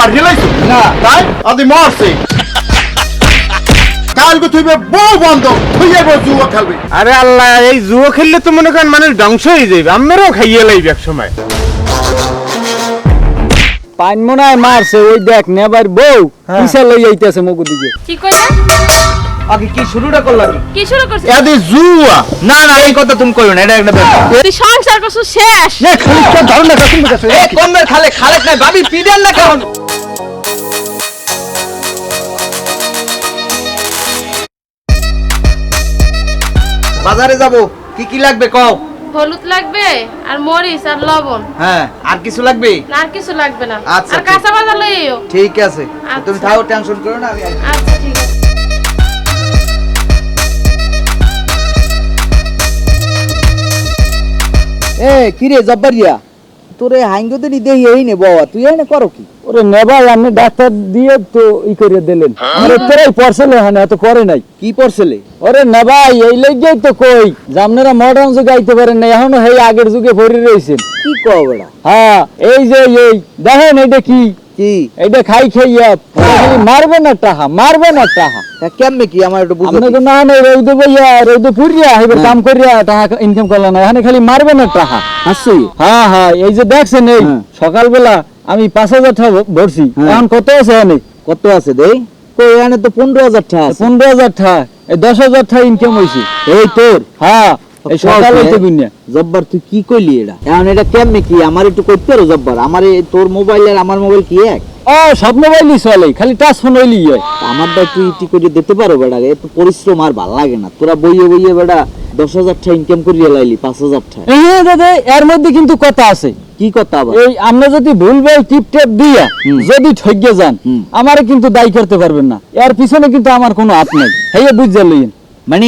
মারি লাইছো না। তাই আদি মরছে কালকে তুই বউ বন্ধ তুই এবার জুয়া খেলবি। আরে আল্লাহ এই জুয়ো খেললে তো মনে করেন মানুষ ধ্বংস হয়ে যাবে আমারও খাইয়ে লাইবে এক সময়। পাইন মনে হয় মারছে ওই দেখ নেবার বউ পিছা লই আইতেছে মগু দিকে। কি কইলে? আগে কি শুরুটা করলাম কি? শুরু করছিস? এদি জুয়া। না না এই কথা তুমি কইও না এটা একটা ব্যাপার। তুই সংসার করছিস শেষ। এ খালি তো ধর না কাছে কাছে এ কমের খালে খালেক নাই ভাবি পিডেন না কেমন বাজারে যাব কি কি লাগবে কও? হলুদ লাগবে আর মরিচ আর লবণ। হ্যাঁ আর কিছু লাগবে? না আর কিছু লাগবে না। আচ্ছা, আর কাঁচা বাজার লইও ঠিক আছে। আচ্ছা। তুমি থাও টেনশন করো না আমি আচ্ছা ঠিক আছে। এ কিরে জব্বারিয়া তোরে হাইঙ্গো দিনি দেই এই নে বাবা তুই এনে করো কি? ওরে নেবাই আমি ডাক্তার দিয়ে তো ই করে দিলেন। আরে তোরাই পড়ছলে হ্যাঁ এত করে নাই। কি পড়ছলে ওরে নেবাই এই লাগেই তো কই জামনেরা মডার্ন যুগ আইতে পারেন না এখনও সেই আগের যুগে ভরে রইছেন কি কও বড়া হ্যাঁ এই যে এই দেখেন এটা কি? কি? এটা খাই খাইয়া মারবে না টাহা মারবে না টাহা। কেমনে কি? আমার একটু বুঝতে আপনাকে না না রৌদ বইয়া রৌদ পুরিয়া এবার কাম করিয়া টাকা ইনকাম করলা না। এখানে খালি মারবে না টাকা হাসি হ্যাঁ হ্যাঁ এই যে দেখছেন এই সকালবেলা আমি পাঁচ হাজার টাকা ভরছি। এখন কত আছে এখানে কত আছে দেই? কই এখানে তো পনেরো হাজার টাকা পনেরো হাজার টাকা এই দশ হাজার টাকা ইনকাম হয়েছে এই তোর? হ্যাঁ। এই সকাল হইতে গুনিয়া জব্বার তুই কি কইলি এটা এখন এটা কেমনে কি? আমার একটু করতে পারো জব্বার? আমার তোর মোবাইল আর আমার মোবাইল কি এক? ও সব মোবাইলই চলে খালি টাচ ফোন হইলি আমারটা একটু ইটি করে দিতে পারো বেটা এত পরিশ্রম আর ভালো লাগে না। তোরা বইয়ে বইয়ে বেটা দশ হাজার টাকা ইনকাম করিয়ে লাইলি পাঁচ হাজার টাকা হ্যাঁ দাদা এর মধ্যে কিন্তু কথা আছে। কি কথা এই আমরা যদি ভুল ভাই টিপ টেপ দিয়া যদি ঠগে যান। আমারে কিন্তু দায়ী করতে পারবেন না। এর পিছনে কিন্তু আমার কোনো হাত নাই। হেয়ে বুঝতে লইন মানে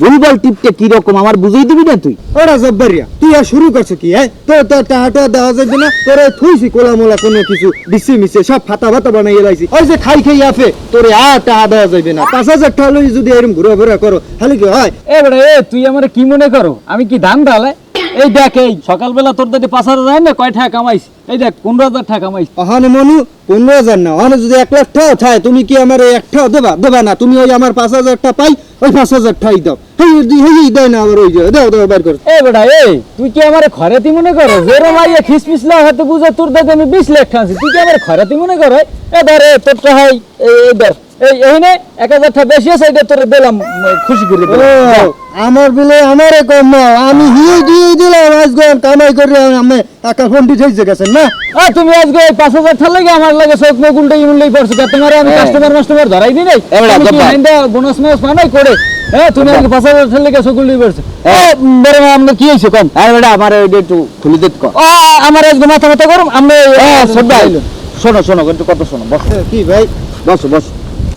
ভুলভাল টিপটা কি রকম আমার বুঝাই দিবি না তুই। ওরা জব্বারিয়া তুই আর শুরু করছ কি হ্যাঁ? তোর তোর টাহাটা দেওয়া যাবে না তোরে থুইছি কোলা মোলা কোনো কিছু দিছি মিছে সব ফাতা ফাতা বানাইয়ে লাইছি। ওই যে খাই খাই আফে তোরে আর টাহা দেওয়া যাবে না। পাঁচ হাজার টাকা লই যদি এরকম ঘুরে ঘুরে করো তাহলে কি হয়? এ বেটা এ তুই আমার কি মনে করো? আমি কি ধান ডালে এই দেখ এই সকালবেলা তোর দাদি পাঁচ হাজার যায় না কয় টাকা কামাইস এই দেখ পনেরো হাজার টাকা কামাইস অহানে মনু পনেরো হাজার না অহানে যদি এক লাখ টাকা থাকে তুমি কি আমার এই এক টাকা দেবা? দেবা না তুমি ওই আমার পাঁচ হাজার টাকা পাই ওই পাঁচ হাজার টাকাই দাও। হেই হেই দেয় না আবার ওই যে দাও দাও বার করো। এ বেটা এ তুই কি আমার খরাতি মনে করো? জোরে মাইয়া খিসমিস লা হাতে বুঝে তোর দাদি আমি বিশ লাখ খাচ্ছি তুই কি আমার খরাতি মনে করো? এ ধর এ তোর টাহাই এই এই ধর এই এক হাজার টাকা বেশি আছে এটা তোর দিলাম খুশি করে আমার বিলে আমারে কম না আমি হিয়ে দিয়ে দিলাম আজকে কামাই করে আমি টাকা গেছেন না? তুমি আজকে ওই পাঁচ হাজার ঠাল লাগে আমার লাগে চোখ মুখ উল্টে উল্টেই পড়ছে তোমার আমি কাস্টমার মাস্টমার ধরাই দিই নাই। বোনাস মোনাস পানাই করে? হ্যাঁ তুমি আজকে পাঁচ হাজার লাগে উল্টেই পড়ছে ও বড় আমরা কি হয়েছে কম আর বেটা আমার ওইটা একটু খুলে দিত কর আমার আজকে মাথা মাথা গরম আমরা সোদ শোনো শোনো একটু কত শোনো বস। কি ভাই? বসো বস।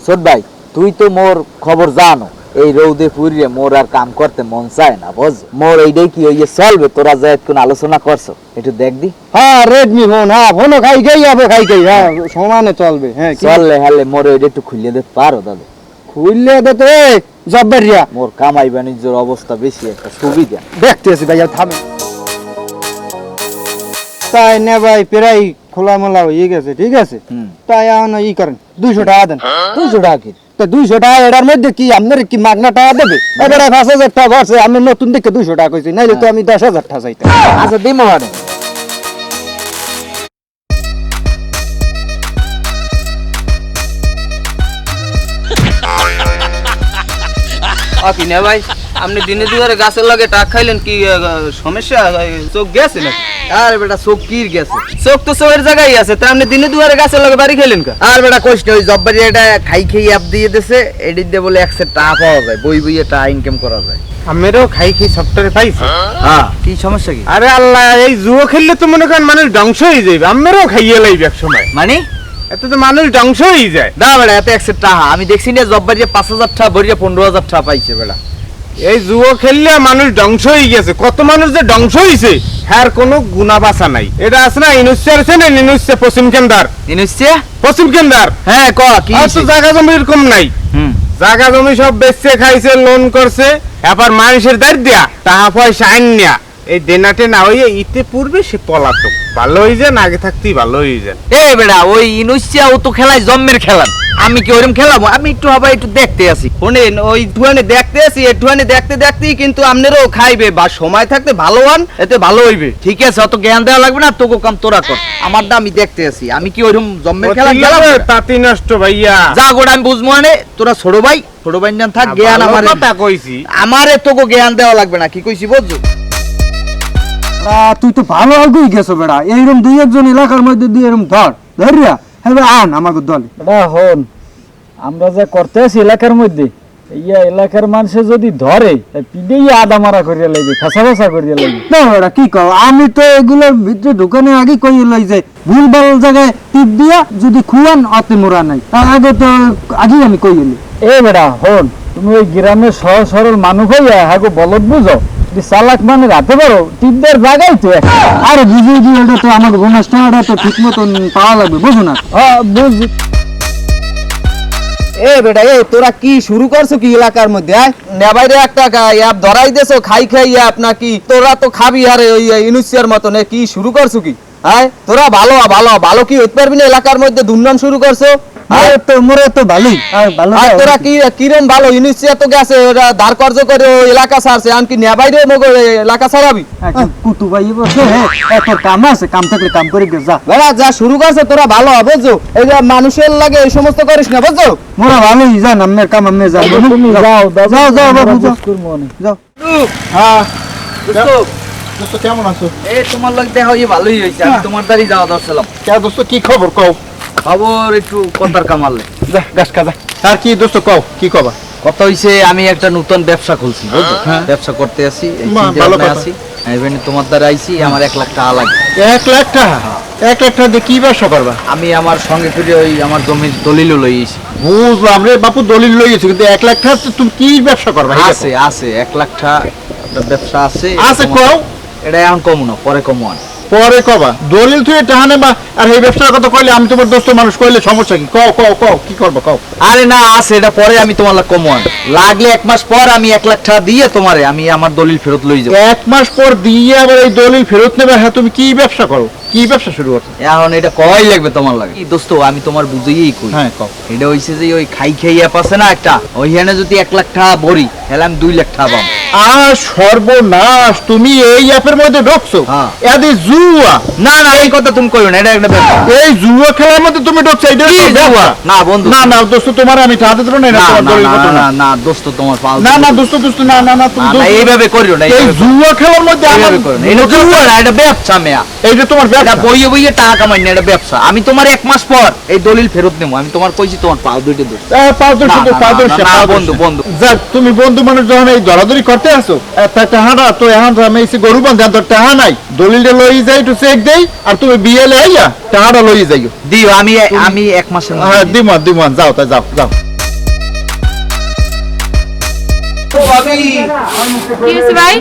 সোদ ভাই তুই তো মোর খবর জানো। এই রৌদে পুরিয়ে মোর আর কাম করতে মন চায় না বুঝ? মোর এইটাই কি ওই চলবে? তোরা যাই কোন আলোচনা করছ একটু দেখ দি হ্যাঁ রেডমি ফোন হ্যাঁ ফোনও খাই খাই যাবে খাই খাই হ্যাঁ সমানে চলবে হ্যাঁ চললে হেলে মোর ওইটা একটু খুলিয়ে দিতে পারো দাদা। খুললে তো তো এ জব্বারিয়া। মোর কামাই বাণিজ্যের অবস্থা বেশি একটা সুবিধা। দেখতেছি ভাইয়া থামে। তাই না ভাই প্রায় খোলা মোলা হয়ে গেছে ঠিক আছে? তাই এখন ই করেন দুইশো টাকা দেন। দুইশো টাকা কি? তো দুইশো টাকা এটার মধ্যে কি আপনার কি মাগনা টাকা দেবে? এবারে পাঁচ হাজার টাকা ঘরছে আমি নতুন দেখে দুইশো টাকা কইছি নাইলে তো আমি দশ হাজার টাকা চাইতাম। আচ্ছা দিমো অকিনে ভাই? আপনি দিনে দুয়ারে গাছের লাগে টাক খাইলেন কি সমস্যা? চোখ গেছে নাকি? আরে বেটা সব কির গেছে? চোখ তো চোখের জায়গায় আছে তা আপনি দিনে দুয়ারে গাছের লাগে বাড়ি খাইলেন কা? আর বেটা কোশ ওই জব্বারি এটা খাই খাই অ্যাপ দিয়ে দিছে এডিট দিয়ে বলে একসে টাকা পাওয়া যায় বই বইয়ে টাকা ইনকাম করা যায়। আমিরও খাই খাই সফটওয়্যার পাইছি? হ্যাঁ। কি সমস্যা কি? আরে আল্লাহ এই জুয়ো খেললে তো মনে করেন মানুষ ধ্বংস হয়ে যাবে আমারও খাইয়ে লাইবে এক সময়। মানে? এত তো মানুষ ধ্বংস হয়ে যায়। না বেটা এত একসে টাকা আমি দেখছি না জব্বারি পাঁচ হাজার টাকা ভরিয়ে পনেরো হাজার টাকা পাইছে বেটা। এই জুয়ো খেললে মানুষ ধ্বংস হয়ে গেছে। কত মানুষ যে ধ্বংস হয়েছে হ্যার কোনো গুণা বাসা নাই। এটা আছে না ইনুসে আছে না ইনুসে পশ্চিম কেন্দার নিশ্চয় পশ্চিম কেন্দার হ্যাঁ ক কি তো জায়গা জমি এরকম নাই। জায়গা জমি সব বেচছে খাইছে লোন করছে। এবার মানুষের দাঁড় দিয়া টাকা পয়সা আইন নিয়া এই দেনাটে না হইয়ে ইতে পূর্বে সে পলাতক। ভালো হয়ে যান আগে থাকতেই ভালো হয়ে যান এ বেড়া ওই ইনুসিয়া ও তো খেলায় জন্মের খেলান। আমি কি ওরম খেলাবো? আমি একটু হবে একটু দেখতে আসি। শোনেন ওই ঠুয়ানে দেখতে আসি এই ঠুয়ানে দেখতে দেখতেই কিন্তু আপনারও খাইবে বা সময় থাকতে ভালো হন এতে ভালো হইবে। ঠিক আছে অত জ্ঞান দেওয়া লাগবে না তোকে কাম তোরা কর। আমার দা আমি দেখতে আসি। আমি কি ওরম জন্মের খেলা খেলাবো? তাতি নষ্ট ভাইয়া। যা গোটা আমি বুঝব মানে তোরা ছোট ভাই ছোট ভাই না থাক জ্ঞান আমার। কথা কইছি। আমারে তোকে জ্ঞান দেওয়া লাগবে না কি কইছি বুঝছ? তুই তো ভালো আগুই গেছো বেড়া। এইরকম দুই একজন এলাকার মধ্যে দিয়ে এরকম ধর ধরিয়া। হ্যাঁ আন আমাকে দলে। হন আমরা যা করতে আছি এলাকার মধ্যে ইয়া এলাকার মানুষে যদি ধরে আদা মারা করিয়া লাগবে ফেসা ফেসা করিয়া লাগবে না বেড়া কি কও? আমি তো এগুলোর ভিতরে ঢুকানোর আগে কই লই যে ভুল ভালো জায়গায় টিপ দিয়া যদি খুয়ান অতে মোরা নাই। তার আগে তো আগেই আমি কই এলি এ বেড়া হন তুমি ওই গ্রামের সহজ সরল মানুষ হইয়া হাগো বলদ বুঝো? চালাক মানে রাতে পারো টিপদের জায়গায় তো আরে বুঝিয়ে দিয়ে এটা তো আমার বোনাস টাকাটা তো ঠিক মতন পাওয়া লাগবে বুঝো না। হ্যাঁ বুঝছি এ বেটা এ তোরা কি শুরু করছ কি এলাকার মধ্যে নেবাইরে একটা অ্যাপ ধরাই দেছো খাই খাই অ্যাপ নাকি? তোরা তো খাবি আরে ওই ইনুসিয়ার মতন কি শুরু করছ কি? হ্যাঁ তোরা ভালো ভালো ভালো কি হইতে পারবি না এলাকার মধ্যে দুর্নাম শুরু করছ? আরে তো মোরা তো ভালোই। আর ভালো আর তোরা কি কিরম ভালো? ইনুসিয়া তো গেছে ওরা ধার কর্জ করে এলাকা ছাড়ছে আনকি নেবাইরে মগো এলাকা ছাড়াবি? কুতু ভাই বসে হ্যাঁ এত কাম আছে কাম থাকলে কাম করে যা। বেড়া যা শুরু করছে তোরা ভালো বুঝছ? এই যে মানুষের লাগে এই সমস্ত করিস না বুঝছ? মোরা ভালোই যান আমের কাম যান যাও যাও যাও বাবু যাও। হ্যাঁ। দোস্ত দোস্ত কেমন আছো? এ তোমার লোক দেখা হয়ে ভালোই হয়েছে আমি তোমার দাঁড়িয়ে যাওয়া দরছিলাম কে দোস্ত কি খবর কও? খবর একটু কথার কামালে। যা গাছ আর কি দোস্ত কও কি কবা কথা হইছে আমি একটা নতুন ব্যবসা খুলছি বুঝছ? ব্যবসা করতে আসি ভালো আছি। এবার তোমার দ্বারা আইছি আমার এক লাখ টাকা লাগবে। এক লাখ টাকা? এক লাখ টাকা দিয়ে কি ব্যবসা করবা? আমি আমার সঙ্গে করে ওই আমার জমির দলিলও লইছি বুঝলাম রে বাপু দলিল লইয়েছো কিন্তু এক লাখ টাকা তুমি কি ব্যবসা করবা? আছে আছে এক লাখ টাকা ব্যবসা আছে। আছে কও। এটা এখন কমু না পরে কমু আন পরে কবা? দলিল তুই টাহানে বা আর এই ব্যবসার কথা কইলে আমি তোমার দোস্ত মানুষ কইলে সমস্যা কি? কও কও কও কি করব কও? আরে না আছে এটা পরে আমি তোমার লাখ কম লাগলে এক মাস পর আমি এক লাখ টাকা দিয়ে তোমারে আমি আমার দলিল ফেরত লই যাব। এক মাস পর দিয়ে আবার এই দলিল ফেরত নেবে হ্যাঁ তুমি কি ব্যবসা করো? কি ব্যবসা শুরু করছ? এখন এটা কয় লাগবে তোমার লাগে। কি দোস্ত আমি তোমার বুঝেই কই। হ্যাঁ কও। এটা হইছে যে ওই খাই খাই অ্যাপ আছে না একটা ওইখানে যদি এক লাখ টাকা ভরি তাহলে আমি দুই লাখ টাকা পাবো। আর সর্বনাশ তুমি এই অ্যাপের মধ্যে ঢুকছো? হ্যাঁ। এদি জুয়া। না না এই কথা তুমি কইও না এটা একটা ব্যাপার। এই জুয়া খেলার মধ্যে তুমি ঢুকছো এটা কি জুয়া? না বন্ধু। না না দোস্ত তোমার আমি টাকা দেবো না না না না, দোস্ত তোমার পাল না না দোস্ত। দোস্ত না না না তুমি এইভাবে করিও না এই জুয়া খেলার মধ্যে আমার। এটা জুয়া না এটা ব্যবসা মেয়া। এইটা তোমার বইয়ে বইয়ে টাকা কামাই না এটা ব্যবসা। আমি তোমার এক মাস পর এই দলিল ফেরত নেব। আমি তোমার কইছি তোমার পাও দুইটা দোষ। তো, পারদর্শী, না, না, পারদর্শী। বন্ধু, বন্ধু। যাক, তুমি বন্ধু মানুষ যখন এই দরাদরি করতে আসো একটা তো এখন আমি এসে গরু বান্ধে তো টাহা নাই। দলিলটা লই যাই একটু চেক দেই আর তুমি বিয়ে লে আইয়া টাহারা লই যাইও। দিও আমি আমি এক মাসের হ্যাঁ দিমন দিমন যাও তা যাও যাও। কি হয়েছে ভাই?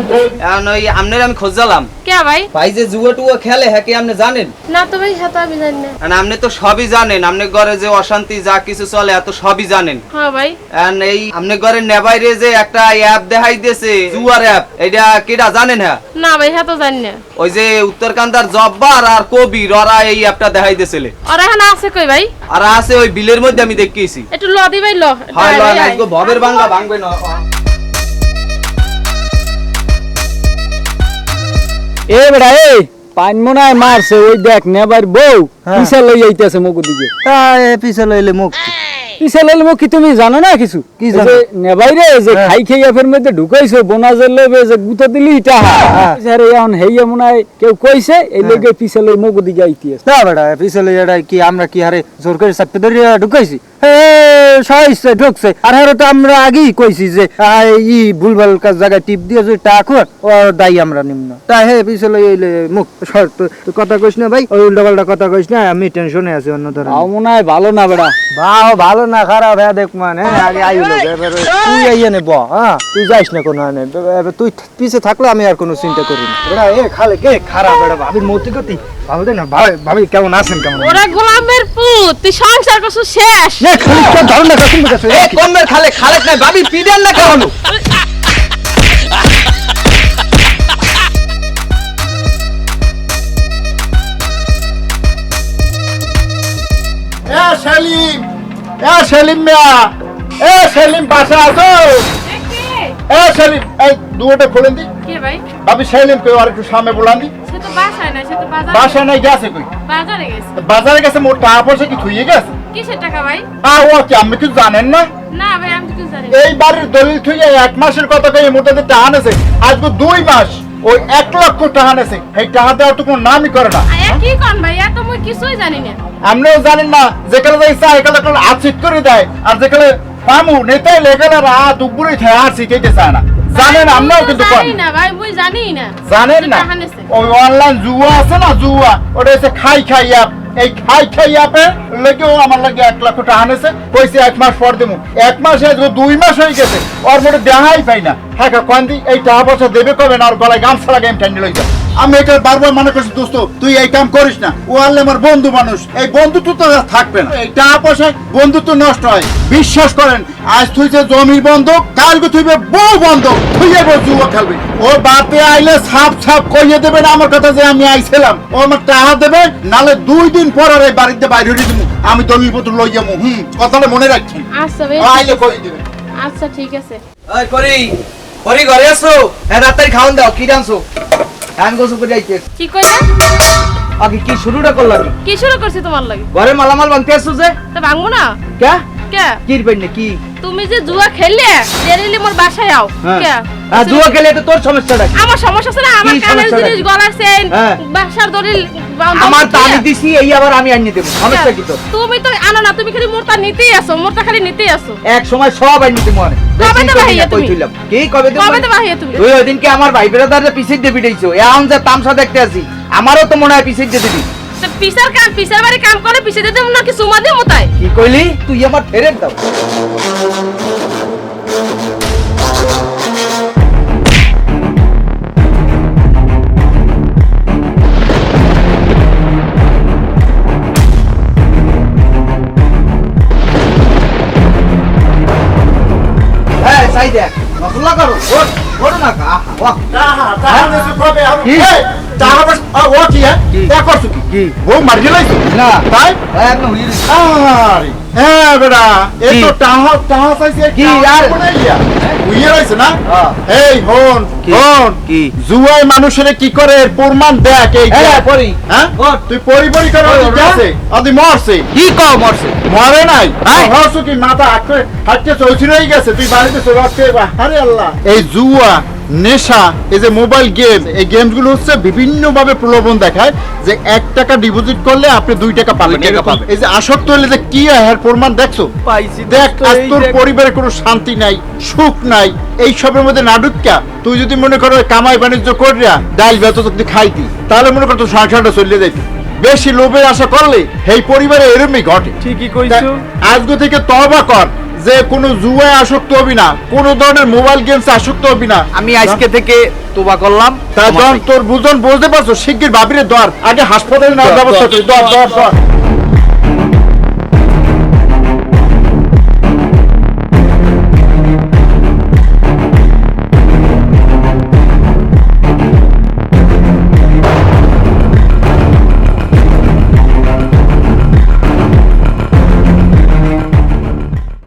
এখন ওই আমনের আমি খোঁজালাম। কে ভাই? ভাই যে জুয়া টুয়া খেলে হ্যাঁ কি আপনি জানেন? না তো ভাই হ্যাঁ তো আমি জানি না। আর আপনি তো সবই জানেন আপনি ঘরে যে অশান্তি যা কিছু চলে এত সবই জানেন। হ্যাঁ ভাই। আর এই আপনি ঘরে নেবাইরে যে একটা অ্যাপ দেখাই দিয়েছে জুয়ার অ্যাপ এটা কেটা জানেন হ্যাঁ? না ভাই হ্যাঁ তো জানি না। ওই যে উত্তরকান্দার জব্বার আর কবির ওরা এই অ্যাপটা দেখাই দিয়েছিল। এখন আছে কই ভাই? আর আছে ওই বিলের মধ্যে আমি দেখিয়েছি। একটু ল দি ভাই ল। হয় ভাই, আজকে ভবের বাংলা ভাঙবে না এ বেড়া এ পাইন মনে হয় মারছে ওই দেখ নেবার বউ পিছে লই আইতেছে মুখ দিকে পিছে লইলে মুখ। কি তুমি জানো না কিছু? কি জানো? যে রে যে খাই খাই এফের মধ্যে ঢুকাইছো বোনাজের লইবে যে গুতা দিলি ইটা আরে এখন হেইয়া মনে হয় কেউ কইছে এই মুখ দিকে না বেটা এটা কি আমরা কি হারে জোর করে চাপতে ধরে ঢুকাইছি? হে ঢুকছে। আর হারে তো আমরা আগেই কইছি যে ই ভুলভাল কাজ জায়গায় টিপ দিয়ে যদি ও দায়ী আমরা নিম্ন তা হে পিছে লই মুখ কথা কইস না ভাই ওই উল্টা পাল্টা কথা কইস না আমি টেনশনে আছি অন্য ধরনের। মনে হয় ভালো না বেড়া ভালো না খারাপ হ্যাঁ দেখ মানে আগে আইলো তুই আইয়ে নে ব হ্যাঁ তুই যাইস না কোনো আনে তুই পিছে থাকলে আমি আর কোনো চিন্তা করি না। ওরা এ খালে কে খারাপ এটা ভাবির মতি গতি ভালো দে না ভাই ভাবি কেমন আছেন কেমন ওরা গোলামের পুত তুই সংসার কষ্ট শেষ। এ খালি তো ধরনা না কাকুন কাছে এ কমের খালে খালেক নাই ভাবি পিডেন না কেন? এ সেলিম মিয়া এ সেলিম বাসা আছো? এ সেলিম এই দুটো খুলেন দি। কে ভাই? ভাবি সেলিম কই আর একটু সামনে বলান দি। সে তো বাসায় না সে তো বাজারে। বাসা নাই গেছে কই? বাজারে গেছে। বাজারে গেছে মোর টাকা পয়সা কি থুইয়ে গেছে? কিসের টাকা ভাই? আ ও কি আপনি কিছু জানেন না? না ভাই আমি তো কিছু জানি না। এই বাড়ির দলিল থুইয়ে এক মাসের কথা কই মোটাতে টাকা নেছে আজকে দুই মাস। ওই এক লক্ষ টাকা নেছে। এই টাকা দেওয়ার তো কোনো নামই করে না। আয়া কি কন ভাই এত মুই কিছুই জানি না। আমরাও জানেন না যেখানে যাই চা এখানে একটা আছিত করে দেয়। আর যেখানে পামু নেতাই লেখালে রা দুপুরে থাকে আর শিখাইতে চায় না। জানেন আমরাও কিন্তু কম জানি না ভাই মুই জানি না। জানেন না? ওই অনলাইন জুয়া আছে না জুয়া। ওটা হচ্ছে খাই খাই অ্যাপ এই খাই খাই অ্যাপে লেগেও আমার লাগে এক লাখ টাকা আনেছে, কইছে এক মাস পর দেবো এক মাস দুই মাস হয়ে গেছে, ওর মধ্যে দেখাই পাই না। হ্যাঁ কয়েন দি, এই টাকা পয়সা দেবে কবে না, ওর গলায় গামছা লাগে আমি ঠান্ডি লই যাব। আমি এটা বারবার মনে করছি দোস্ত তুই এই কাম করিস না। ও আনলে আমার বন্ধু মানুষ। এই বন্ধুত্ব তো থাকবে না। এই টাকা পয়সা বন্ধুত্ব নষ্ট হয়। বিশ্বাস করেন আজ তুইছে জমির বন্ধক কালকে তুইবে বউ বন্ধক জুয়া খেলবি। ও বাপে আইলে সাপ সাপ কইয়ে দেবে না আমার কথা যে আমি আইছিলাম। ও আমার টাকা দেবে নালে দুই দিন পর আর এই বাড়িতে বাইরে হয়ে দিব। আমি দলিল পত্র লই যাব। হুম কথাটা মনে রাখছি। আচ্ছা আইলে কই দিবে। আচ্ছা ঠিক আছে। ওই করি করি ঘরে আসো। হ্যাঁ রাত্রি খাওয়ান দাও কি ডান্সো হ্যান গোসু করে যাইতে কি কইলা? আগে কি শুরুটা করলাম কি শুরু করছি তোমার লাগে? ঘরে মালামাল ভাঙতে আসছো যে? তা ভাঙবো না? কে? কে? কি পাইনি কি তুমি যে জুয়া খেললে ডেরিলি মোর বাসায় আও হ্যাঁ। কে? আর জুয়া খেলে তো তোর সমস্যাটা কি? আমার সমস্যা আছে না আমার কি কানের জিনিস? গলার চেইন হ্যাঁ। বাসার দলিল আমার তো আমি দিছি এই আবার আমি আনিয়ে দেবো। সমস্যা কি তো তুমি তো আনো না তুমি খালি মোরটা নিতেই আসো মোরটা খালি নিতেই আসো। এক সময় সব আনিয়ে দেবো মনে। কবে তো ভাইয়া তুমি? কি কবে দেবো কবে তো বাহিয়ে তুমি? তুই ওই দিনকে আমার ভাই বেড়াদারে পিছিয়ে দিয়ে পিটাইছো এখন যে তামসা দেখতে আসি। আমারও তো মনে হয় পিছিয়ে দিয়ে দিবি তা পিসার কাম পিসার বাড়ি কাম করে পিছে দিতে না কি সুমা দিয়ে মোতাই কি কইলি তুই আমার ফেরত দাও হ্যাঁ সাই দেখ মশলা করো ওর ওর না কা বাহ টাকা টাকা নেছে কবে আমি কি? এই টাকা পয়সা আ, ও কি হ্যাঁ কি? তা করছ কি? বউ মারি লাইছো না। তাই? একদম উইল আরে হ্যাঁ বেটা। এই তো টাহা টাহা চাইছে কি? আর? উইয়ে রইছে না। এই হন হন। কি? জুয়াই মানুষের কি করে? প্রমাণ দেখ এই হ্যাঁ দেখ। হ্যাঁ? তুই পরি পরি করে ওই, আছে আদি মরছে। কি কও মরছে? মরে নাই? কি মাথা হাঁটতে হাঁটতে চলছি রয়ে গেছে। তুই বাড়িতে চলে আসতে আরে আল্লাহ। এই জুয়া নেশা এই যে মোবাইল গেম এই গেমগুলো হচ্ছে বিভিন্ন ভাবে প্রলোভন দেখায় যে এক টাকা ডিপোজিট করলে আপনি দুই টাকা পাবেন। এই যে আসক্ত হলে যে কি প্রমাণ দেখছ? পাইছি দেখ আজ তোর পরিবারে কোনো শান্তি নাই সুখ নাই এই সবের মধ্যে নাডুক্কা তুই যদি মনে করো কামাই বাণিজ্য করিয়া ডাল বেত যদি খাইতি তাহলে মনে কর তোর সংসারটা চলে যাইতি। বেশি লোভের আশা করলে এই পরিবারে এরমই ঘটে। ঠিকই কইছো। আজকে থেকে তবা কর যে কোনো জুয়ায় আসক্ত হবি না কোনো ধরনের মোবাইল গেমস আসক্ত হবি না। আমি আজকে থেকে তোবা করলাম তা তোর বুঝন বুঝতে পারছ শিগগির বাবিরে দর আগে হাসপাতালে নেওয়ার ব্যবস্থা করি দর দর দর